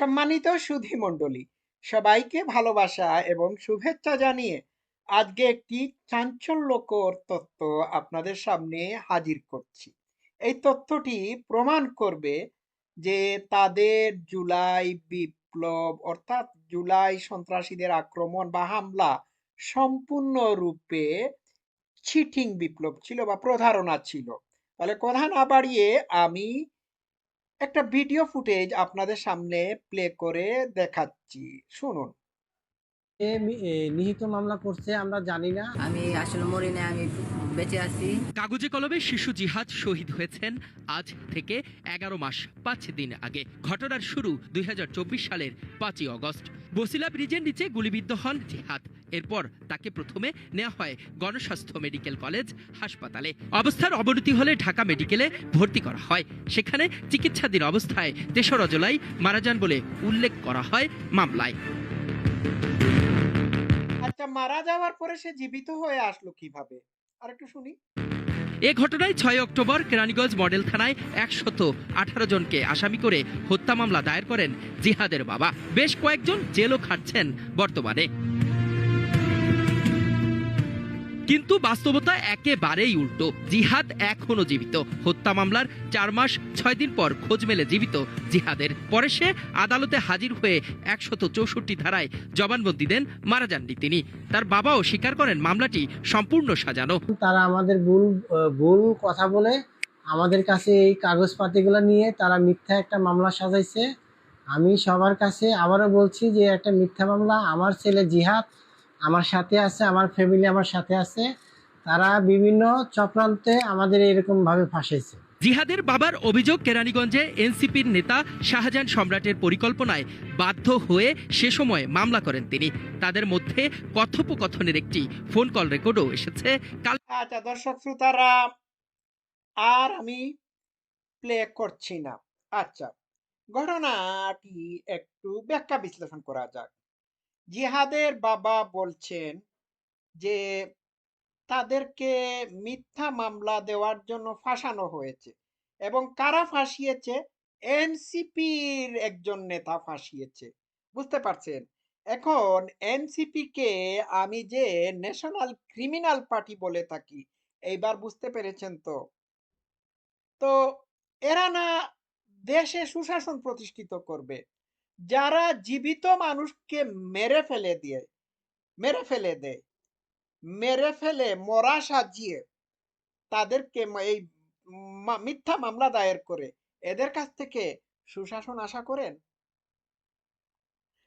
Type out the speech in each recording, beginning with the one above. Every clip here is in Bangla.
সম্মানিত সুধী মণ্ডলী, সবাইকে ভালোবাসা এবং শুভেচ্ছা জানিয়ে আজকে একটি চাঞ্চল্যকর তথ্য আপনাদের সামনে হাজির করছি। এই তথ্যটি প্রমাণ করবে যে তাদের জুলাই বিপ্লব অর্থাৎ জুলাই সন্ত্রাসীদের আক্রমণ বা হামলা সম্পূর্ণরূপে চিটিং বিপ্লব ছিল বা প্রতারণা ছিল। তাহলে কথা না বাড়িয়ে আমি একটা ভিডিও ফুটেজ আপনাদের সামনে প্লে করে দেখাচ্ছি। শুনুন। এ নিহিত মামলা করছে আমরা জানি না। আমি আসলে মরি না আমি বেঁচে আছি। কাগজে কলমে শিশু জিহাদ শহীদ হয়েছেন আজ থেকে এগারো মাস পাঁচ দিন আগে। ঘটনার শুরু দুই সালের পাঁচই অগস্ট। বসিলা ব্রিজের নিচে গুলিবিদ্ধ হন জিহাদ। এরপর তাকে প্রথমে নেওয়া হয় গণস্বাস্থ্য মেডিকেল কলেজ হাসপাতালে। অবস্থার অবনতি হলে ঢাকা মেডিকেলে ভর্তি করা হয়। সেখানে চিকিৎসাধীন অবস্থায় তেসরা জুলাই মারা যান বলে উল্লেখ করা হয় মামলায়। আচ্ছা মারা যাওয়ার পরে সে জীবিত হয়ে আসলো কীভাবে? আর একটু শুনি। এ ঘটনায় ছয় অক্টোবর কেরানীগঞ্জ মডেল থানায় একশত আঠারো জনকে আসামি করে হত্যা মামলা দায়ের করেন জিহাদের বাবা। বেশ কয়েকজন জেলও খাটছেন বর্তমানে। কিন্তু বাস্তবতা একেবারেই উল্টো। জিহাদ এখনও জীবিত। হত্যা মামলার চার মাস, ছয় দিন পর খোঁজ মেলে জীবিত জিহাদের। পরে সে আদালতে হাজির হয়ে একশত চৌষট্টি ধারায় জবানবন্দি দেন, মারা যাননি তিনি। তার বাবাও স্বীকার করেন মামলাটি সম্পূর্ণ সাজানো। তারা আমাদের ভুল ভুল কথা বলে আমাদের কাছে এই কাগজপাতিগুলো নিয়ে তারা মিথ্যা একটা মামলা সাজাইছে। আমি সবার কাছে আবারও বলছি যে একটা মিথ্যা মামলা, আমার ছেলে জিহাদ আমার সাথে আছে আমার ফ্যামিলি আমার সাথে আছে। তারা বিভিন্ন চক্রান্তে আমাদের এরকম ভাবে ফাঁসাইছে জিহাদের বাবার অভিযোগ কেরানীগঞ্জে এনসিপির নেতা শাহজাহান সম্রাটের পরিকল্পনায় বাধ্য হয়ে সে সময় মামলা করেন তিনি। তাদের মধ্যে কথোপকথনের একটি ফোন কল রেকর্ডও এসেছে। কাল আচ্ছা দর্শক শ্রোতারা আর আমি প্লে করছি না। আচ্ছা ঘটনাটি একটু ব্যাখ্যা বিশ্লেষণ করা যাক। জিহাদের বাবা বলছেন যে, তাদেরকে মিথ্যা মামলা দেওয়ার জন্য ফাঁসানো হয়েছে এবং কারা ফাঁসিয়েছে? এনসিপির একজন নেতা ফাঁসিয়েছে। বুঝতে পারছেন? এখন এনসিপি কে আমি যে ন্যাশনাল ক্রিমিনাল পার্টি বলে থাকি, এইবার বুঝতে পেরেছেন তো? তো এরা না দেশে সুশাসন প্রতিষ্ঠিত করবে। যারা জীবিত মানুষকে মেরে ফেলে দিয়ে, মেরে ফেলে দেয়, মেরে ফেলে, মরা সাজিয়ে তাদেরকে এই মিথ্যা মামলা দায়ের করে, এদের কাছ থেকে সুশাসন আশা করেন?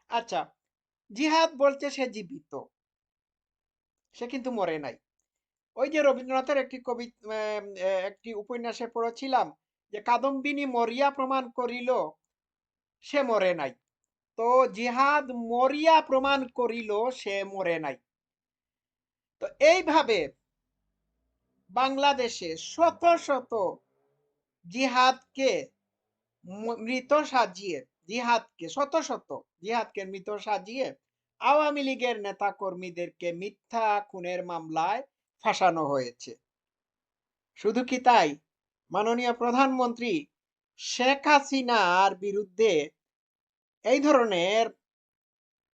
আচ্ছা জিহাদ বলছে সে জীবিত। সে কিন্তু মরে নাই। ওই যে রবীন্দ্রনাথের একটি কবি একটি উপন্যাসে পড়েছিলাম যে, কাদম্বিনী মরিয়া প্রমাণ করিল, সে মরে নাই। তো জিহাদ মরিয়া প্রমাণ করিল সে মরে নাই। তো এইভাবে বাংলাদেশে শত শত জিহাদকে মৃত সাজিয়ে, জিহাদকে, শত শত জিহাদকে মৃত সাজিয়ে আওয়ামী লীগের নেতা কর্মীদেরকে মিথ্যা খুনের মামলায় ফাঁসানো হয়েছে। শুধু কি তাই? মাননীয় প্রধানমন্ত্রী শেখ হাসিনার বিরুদ্ধে এই ধরনের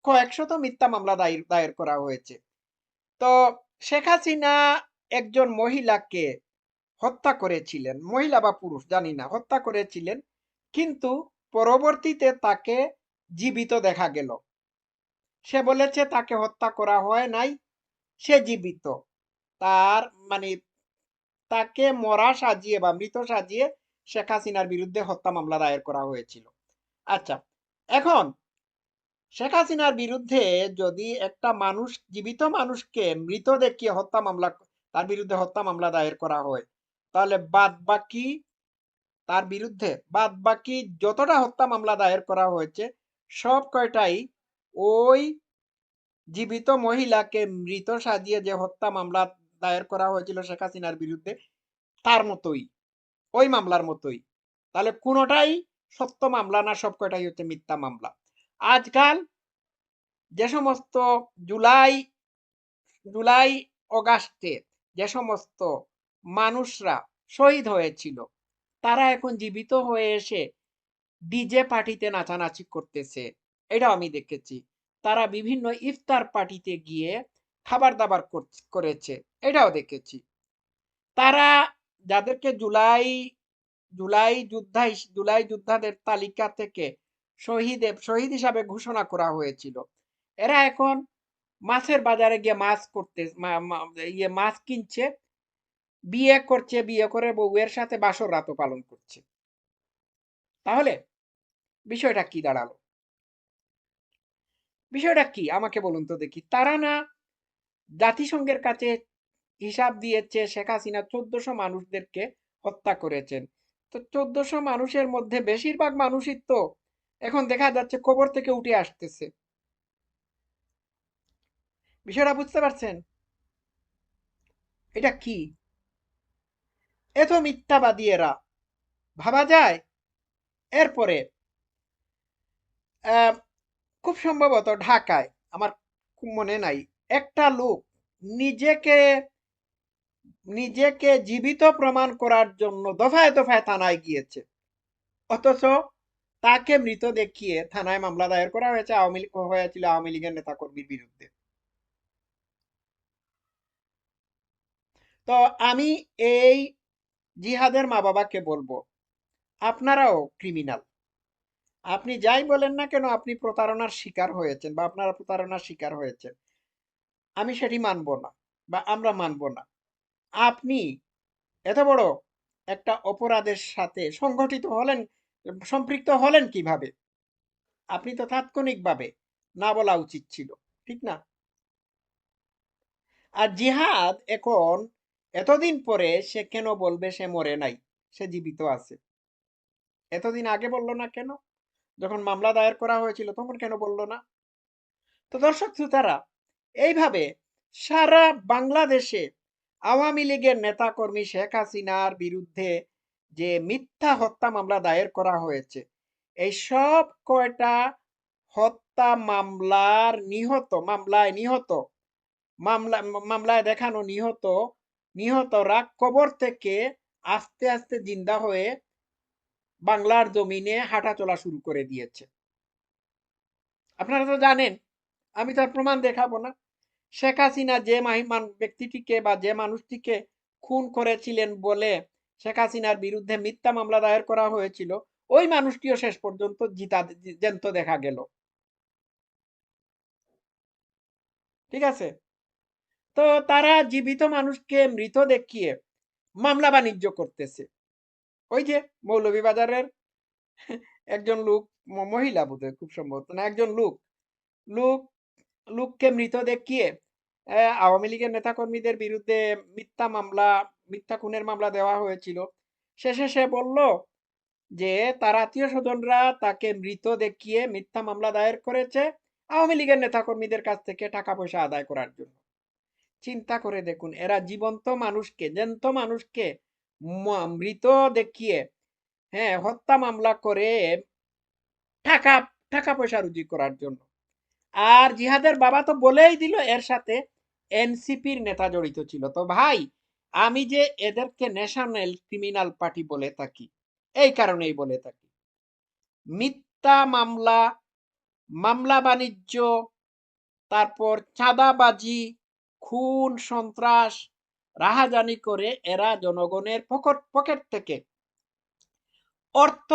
কয়েকশত মিথ্যা মামলা দায়ের দায়ের করা হয়েছে। তো শেখ হাসিনা একজন মহিলাকে হত্যা করেছিলেন, মহিলা বা পুরুষ, জানি না, হত্যা করেছিলেন, কিন্তু পরবর্তীতে তাকে জীবিত দেখা গেল। সে বলেছে, তাকে হত্যা করা হয় নাই, সে জীবিত। তার মানে তাকে মরা সাজিয়ে বা মৃত সাজিয়ে শেখ হাসিনার বিরুদ্ধে হত্যা মামলা দায়ের করা হয়েছিল। আচ্ছা এখন শেখ হাসিনার বিরুদ্ধে যদি একটা মানুষ, জীবিত মানুষকে মৃত দেখিয়ে হত্যা মামলা, তার বিরুদ্ধে হত্যা মামলা দায়ের করা হয়, তাহলে বাদ বাকি তার বিরুদ্ধে, বাদ বাকি যতটা হত্যা মামলা দায়ের করা হয়েছে, সব কয়টাই ওই জীবিত মহিলাকে মৃত সাজিয়ে যে হত্যা মামলা দায়ের করা হয়েছিল শেখ হাসিনার বিরুদ্ধে, তার মতোই, ওই মামলার মতোই। তাহলে কোনোটাই সত্য মামলা না সব কয়টাই হচ্ছে মিথ্যা মামলা। আজকাল যে সমস্ত জুলাই জুলাই, অগাস্টে যে সমস্ত মানুষরা শহীদ হয়েছিল, তারা এখন জীবিত হয়ে এসে ডিজে পার্টিতে নাচানাচি করতেছে, এটাও আমি দেখেছি। তারা বিভিন্ন ইফতার পার্টিতে গিয়ে খাবার দাবার কর- করেছে, এটাও দেখেছি। তারা যাদেরকে জুলাই জুলাই যোদ্ধা জুলাই যোদ্ধাদের তালিকা থেকে শহীদ শহীদ হিসাবে ঘোষণা করা হয়েছিল। এরা এখন মাছের বাজারে গিয়ে মাছ করতে ইয়ে মাছ কিনছে, বিয়ে করছে, বিয়ে করে বউয়ের সাথে বাসর রাতও পালন করছে। তাহলে বিষয়টা কি দাঁড়াল? বিষয়টা কি? আমাকে বলুন তো দেখি। তারা না জাতিসংঘের কাছে হিসাব দিয়েছে, শেখ হাসিনা চোদ্দশো মানুষদেরকে হত্যা করেছেন। তো চোদ্দশো মানুষের মধ্যে বেশিরভাগ মানুষই তো এখন দেখা যাচ্ছে কবর থেকে উঠে আসতেছে। বিষয়টা বুঝতে পারছেন? এটা কি? এত মিথ্যাবাদী এরা। ভাবা যায়? এরপরে খুব সম্ভবত ঢাকায়, আমার মনে নাই, একটা লোক নিজেকে নিজেকে জীবিত প্রমাণ করার জন্য দফায় দফায় থানায় গিয়েছে। অথচ তাকে মৃত দেখিয়ে থানায় মামলা দায়ের করা হয়েছে আওয়ামী লীগ হয়েছিল আওয়ামী লীগের নেতাকর্মীর বিরুদ্ধে। তো আমি এই জিহাদের মা বাবাকে বলব, আপনারাও ক্রিমিনাল। আপনি যাই বলেন না কেন, আপনি প্রতারণার শিকার হয়েছেন বা আপনারা প্রতারণার শিকার হয়েছেন। আমি সেটি মানব না বা আমরা মানব না। আপনি এত বড় একটা অপরাধের সাথে সংগঠিত হলেন, সম্পৃক্ত হলেন কীভাবে? আপনি তো তাৎক্ষণিকভাবে না বলা উচিত ছিল, ঠিক না? আর জিহাদ এখন এতদিন পরে সে কেন বলবে সে মরে নাই, সে জীবিত আছে। এতদিন আগে বলল না কেন? যখন মামলা দায়ের করা হয়েছিল তখন কেন বলল না? তো দর্শক শ্রোতারা, এইভাবে সারা বাংলাদেশে আওয়ামী লীগের নেতাকর্মী শেখ হাসিনার বিরুদ্ধে যে মিথ্যা হত্যা মামলা দায়ের করা হয়েছে এই সব কয়টা হত্যা মামলার নিহত, মামলায় নিহত, মামলা, মামলায় দেখানো নিহত, নিহতরা কবর থেকে আস্তে আস্তে জিন্দা হয়ে বাংলার জমিনে হাঁটা চলা শুরু করে দিয়েছে। আপনারা তো জানেন, আমি তার প্রমাণ দেখাবো না। শেখ হাসিনা যে মাহিমান ব্যক্তিটিকে বা যে মানুষটিকে খুন করেছিলেন বলে শেখ হাসিনার বিরুদ্ধে মিথ্যা মামলা দায়ের করা হয়েছিল, ওই মানুষটিও শেষ পর্যন্ত জিতা জ্যান্ত দেখা গেল। ঠিক আছে? তো তারা জীবিত মানুষকে মৃত দেখিয়ে মামলা বাণিজ্য করতেছে। ওই যে মৌলভীবাজারের একজন লোক মহিলা বোধহয় খুব সম্ভবত না, একজন লোক। লোক লোককে মৃত দেখিয়ে আওয়ামী লীগের নেতাকর্মীদের বিরুদ্ধে মিথ্যা মামলা, মিথ্যা খুনের মামলা দেওয়া হয়েছিল। শেষে সে বলল যে, তার আত্মীয় স্বজনরা তাকে মৃত দেখিয়ে মিথ্যা মামলা দায়ের করেছে আওয়ামী লীগের নেতাকর্মীদের কাছ থেকে টাকা পয়সা আদায় করার জন্য। চিন্তা করে দেখুন, এরা জীবন্ত মানুষকে, জ্যান্ত মানুষকে মৃত দেখিয়ে হ্যাঁ হত্যা মামলা করে টাকা টাকা পয়সা রুজি করার জন্য। আর জিহাদের বাবা তো বলেই দিল এর সাথে এনসিপির নেতা জড়িত ছিল। তো ভাই, আমি যে এদেরকে ন্যাশনাল ক্রিমিনাল পার্টি বলে থাকি, এই কারণেই বলে থাকি। মিথ্যা মামলা মামলা বাণিজ্য, তারপর চাঁদাবাজি, খুন, সন্ত্রাস, রাহাজানি করে এরা জনগণের পকেট পকেট থেকে অর্থ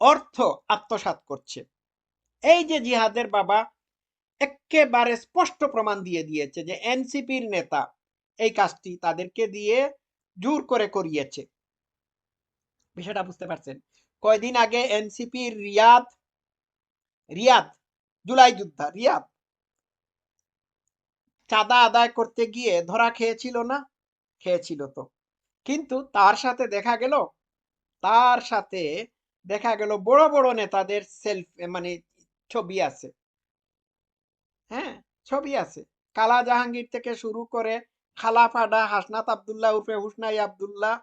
অর্থ আত্মসাৎ করছে। এই যে জিহাদের বাবা একেবারে স্পষ্ট প্রমাণ দিয়ে দিয়েছে যে এনসিপির নেতা এই কাজটি তাদেরকে দিয়ে জোর করে করিয়েছে। বিষয়টা বুঝতে পারছেন? কয়দিন আগে এনসিপির রিয়াদ রিয়াদ, জুলাই যোদ্ধা, রিয়াদ, চাঁদা আদায় করতে গিয়ে ধরা খেয়েছিল না? খেয়েছিল তো। কিন্তু তার সাথে দেখা গেল, তার সাথে দেখা গেল বড় বড় নেতাদের সেলফ মানে ছবি আছে। হ্যাঁ ছবি আছে। কালা জাহাঙ্গীর থেকে শুরু করে খালাফাডা হাসনাত আবদুল্লাহ উর্ফে হুসনাই আবদুল্লাহ,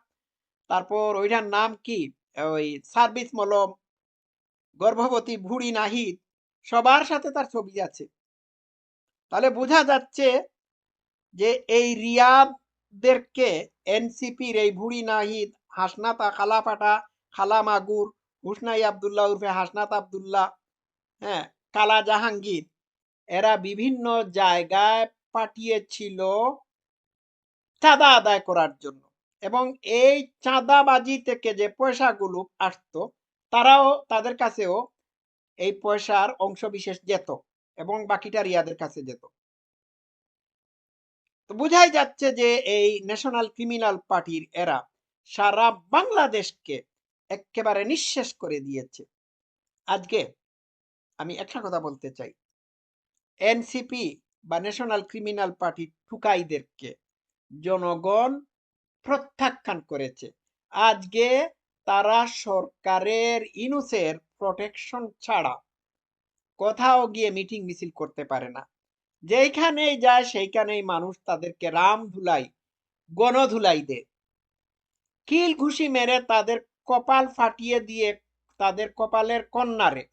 তারপর ওইটার নাম কি? ওই সার্ভিস মলম, গর্ভবতী ভুড়ি নাহিদ, সবার সাথে তার ছবি আছে। তাহলে বোঝা যাচ্ছে যে এই রিয়াদদেরকে এনসিপির এই ভুড়ি নাহিদ, হাসনাতা খালাফাটা খালা মাগুর, হুসনাই আবদুল্লাহ উর্ফে হাসনাত আবদুল্লাহ হ্যাঁ কালা জাহাঙ্গীর এরা বিভিন্ন জায়গায় পাঠিয়েছিল চাঁদা আদায় করার জন্য। এবং এই চাঁদাবাজি থেকে যে পয়সাগুলো আসতো, তারাও তাদের কাছেও এই পয়সার অংশ বিশেষ যেত এবং বাকিটা রিয়াদের কাছে যেত। তো বোঝাই যাচ্ছে যে এই ন্যাশনাল ক্রিমিনাল পার্টির এরা সারা বাংলাদেশকে একেবারে নিঃশেষ করে দিয়েছে। আজকে আমি একটা কথা বলতে চাই। এনসিপি বা ন্যাশনাল ক্রিমিনাল পার্টি টুকাইদেরকে জনগণ প্রত্যাখ্যান করেছে। আজকে তারা সরকারের ইনুসের প্রোটেকশন ছাড়া কোথাও গিয়ে মিটিং মিছিল করতে পারে না। যেইখানেই যায় সেইখানেই মানুষ তাদেরকে রাম ধুলাই গণধুলাই দেয়। কিল ঘুষি মেরে তাদের কপাল ফাটিয়ে দিয়ে তাদের কপালের কন্যারে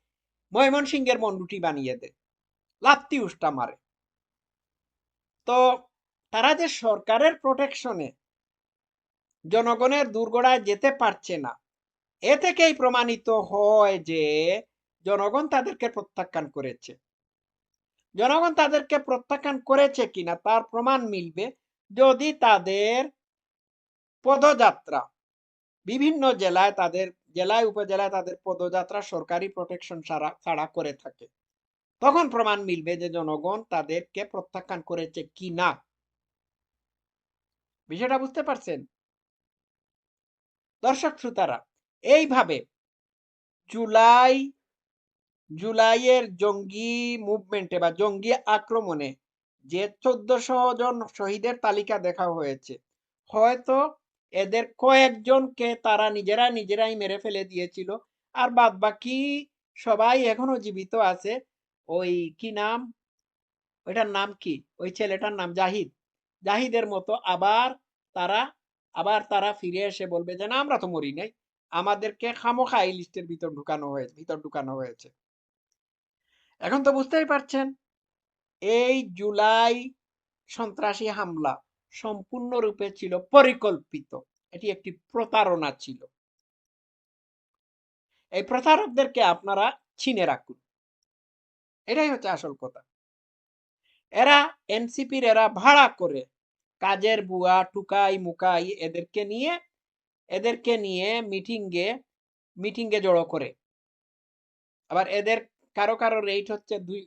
ময়মনসিংহের মন্ডুটি বানিয়ে দেয়। লাত্তি উষ্টা মারে। তো তারা যে সরকারের প্রোটেকশনে জনগণের দুর্গড়ায় যেতে পারছে না, এ থেকেই প্রমাণিত হয় যে জনগণ তাদেরকে প্রত্যাখ্যান করেছে। জনগণ তাদেরকে প্রত্যাখ্যান করেছে কিনা তার প্রমাণ মিলবে যদি তাদের পদযাত্রা বিভিন্ন জেলায় তাদের, জেলায়, উপজেলায় তাদের পদযাত্রা সরকারি প্রোটেকশন ছাড়া ছাড়া করে থাকে। তখন প্রমাণ মিলবে যে জনগণ তাদেরকে প্রত্যাখ্যান করেছে কি না বিষয়টা বুঝতে পারছেন? দর্শক শ্রোতারা, এইভাবে জুলাই, জুলাইয়ের জঙ্গি মুভমেন্টে বা জঙ্গি আক্রমণে যে চোদ্দশো জন শহীদের তালিকা দেখা হয়েছে, হয়তো এদের কয়েকজনকে তারা নিজেরা নিজেরাই মেরে ফেলে দিয়েছিল। আর বাদ বাকি সবাই এখনও জীবিত আছে। ওই কি নাম? ওইটার নাম কি? ওই ছেলেটার নাম জাহিদ। জাহিদের মতো আবার তারা আবার তারা ফিরে এসে বলবে যে, না, আমরা তো মরি নাই। আমাদেরকে খামোখা এই লিস্টের ভিতর ঢুকানো হয়েছে ভিতর ঢুকানো হয়েছে। এখন তো বুঝতেই পারছেন, এই জুলাই সন্ত্রাসী হামলা সম্পূর্ণরূপে ছিল পরিকল্পিত। এটি একটি প্রতারণা ছিল। এই প্রতারকদেরকে আপনারা চিনে রাখুন। এটাই হচ্ছে আসল কথা। এরা এনসিপির এরা ভাড়া করে কাজের বুয়া, টুকাই, মুকাই এদেরকে নিয়ে এদেরকে নিয়ে মিটিংয়ে মিটিংয়ে জড়ো করে। আবার এদের কারও কারও রেট হচ্ছে দুই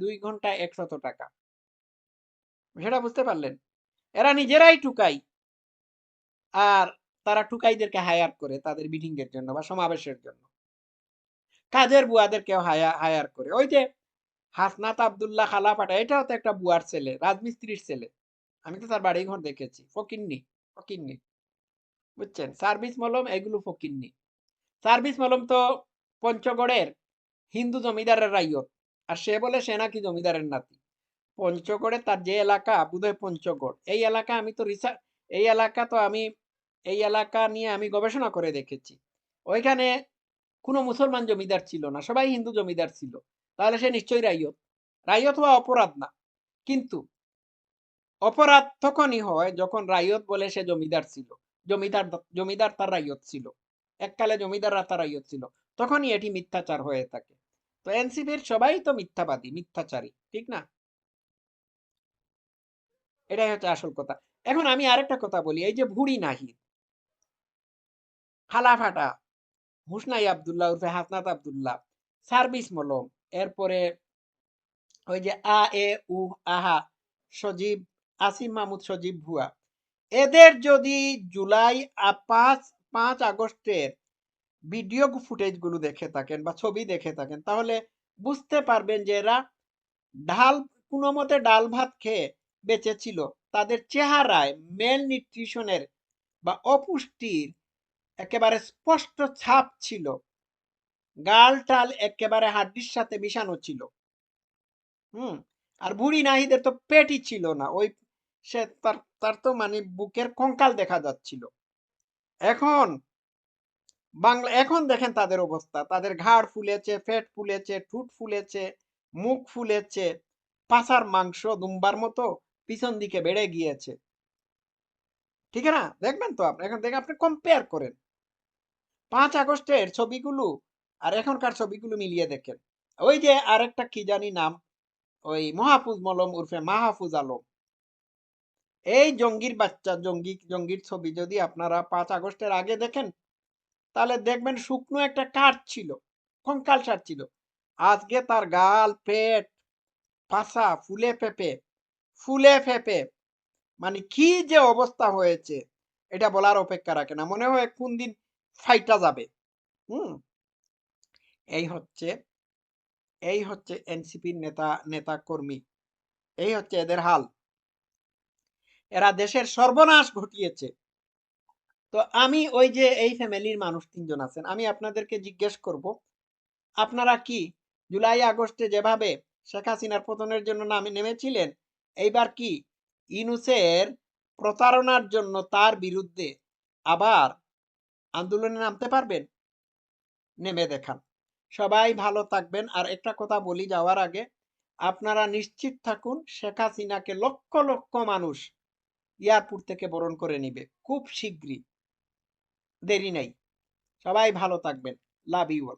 দুই ঘণ্টা একশত টাকা। সেটা বুঝতে পারলেন? এরা নিজেরাই টুকাই। আর তারা টুকাইদেরকে হায়ার করে তাদের মিটিং এর জন্য বা সমাবেশের জন্য। কাজের বুয়াদেরকেও হায়ার করে। ওই যে হাসনাত আবদুল্লাহ খালাফাটা, এটাও তো একটা বুয়ার ছেলে, রাজমিস্ত্রির ছেলে। আমি তো তার বাড়ি ঘর দেখেছি, ফকিন্নি ফকিন্নি। বুঝছেন? সার্ভিস মলম, এগুলো ফকিন্নি। সার্ভিস মলম তো পঞ্চগড়ের হিন্দু জমিদারের রাইয়ত, আর সে বলে সে নাকি জমিদারের নাতি। পঞ্চগড়ে তার যে এলাকা, বোধহয় পঞ্চগড়। এই এলাকা আমি তো রিসার্চ এই এলাকা তো আমি, এই এলাকা নিয়ে আমি গবেষণা করে দেখেছি। ওইখানে কোনো মুসলমান জমিদার ছিল না, সবাই হিন্দু জমিদার ছিল। তাহলে সে নিশ্চয়ই রাইয়ত। রাইয়ত হওয়া অপরাধ না। কিন্তু অপরাধ তখনই হয় যখন রাইয়ত বলে সে জমিদার ছিল। জমিদার জমিদার তার রাইয়ত ছিল। এককালে জমিদাররা তার রাইয়ত ছিল। তখনই এটি মিথ্যাচার হয়ে থাকে। তো এনসিপির সবাই তো মিথ্যাবাদী, মিথ্যাচারী, ঠিক না? এটাই হচ্ছে আসল কথা। এখন আমি আরেকটা কথা বলি, এই যে ভুড়ি নাহিদ খালাফাটা হুসনাই আবদুল্লাহ উর্ফে হাসনাত আবদুল্লাহ, সার্ভিস মলম এরপরে ওই যে আ এ উ আহা সজীব আসিম মাহমুদ সজীব ভুয়া এদের যদি জুলাই পাঁচ পাঁচ আগস্টের ভিডিও ফুটেজগুলো দেখে থাকেন বা ছবি দেখে থাকেন, তাহলে বুঝতে পারবেন যে এরা ঢাল কোনো মতে ডাল ভাত খেয়ে বেঁচে ছিল তাদের চেহারায় মেল নিউট্রিশনের বা অপুষ্টির একেবারে স্পষ্ট ছাপ ছিল। গাল টাল একেবারে হাড্ডির সাথে মিশানো ছিল। হুম, আর বুড়ি নাহিদের তো পেটই ছিল না। ওই সে তার তো মানে বুকের কঙ্কাল দেখা যাচ্ছিল। এখন বাংলা, এখন দেখেন তাদের অবস্থা। তাদের ঘাড় ফুলেছে পেট ফুলেছে, ঠুট ফুলেছে, মুখ ফুলেছে, পাছার মাংস দুম্বার মতো পিছন দিকে বেড়ে গিয়েছে। ঠিক না? দেখবেন তো আপনি? এখন দেখে আপনি কম্পেয়ার করেন। পাঁচ আগস্টের ছবিগুলো আর এখনকার ছবিগুলো মিলিয়ে দেখেন। ওই যে আরেকটা কি জানি নাম? ওই মহাফুজ মলম উর্ফে মাহফুজ আলম। এই জঙ্গির বাচ্চা, জঙ্গি, জঙ্গির ছবি যদি আপনারা পাঁচ আগস্টের আগে দেখেন, তাহলে দেখবেন শুকনো একটা কাঠ ছিল, কঙ্কাল সার ছিল। আজকে তার গাল, পেট পাশা ফুলে ফেপে ফুলে ফেপে। মানে কি যে অবস্থা হয়েছে, এটা বলার অপেক্ষা রাখে না। মনে হয় কোন দিন ফাইটা যাবে। হুম? এই হচ্ছে এই হচ্ছে এনসিপির নেতা নেতা কর্মী। এই হচ্ছে এদের হাল। এরা দেশের সর্বনাশ ঘটিয়েছে। তো আমি ওই যে এই ফ্যামিলির মানুষ তিনজন আছেন, আমি আপনাদেরকে জিজ্ঞেস করব, আপনারা কি জুলাই, আগস্টে যেভাবে শেখ হাসিনার পতনের জন্য নামে, নেমেছিলেন, এইবার কি ইনুসের প্রতারণার জন্য তার বিরুদ্ধে আবার আন্দোলনে নামতে পারবেন? নেমে দেখান। সবাই ভালো থাকবেন। আর একটা কথা বলি যাওয়ার আগে, আপনারা নিশ্চিত থাকুন, শেখ হাসিনাকে লক্ষ লক্ষ মানুষ এয়ারপোর্ট থেকে বরণ করে নিবে, খুব শীঘ্রই। দেরি নেই। সবাই ভালো থাকবেন। Love you all.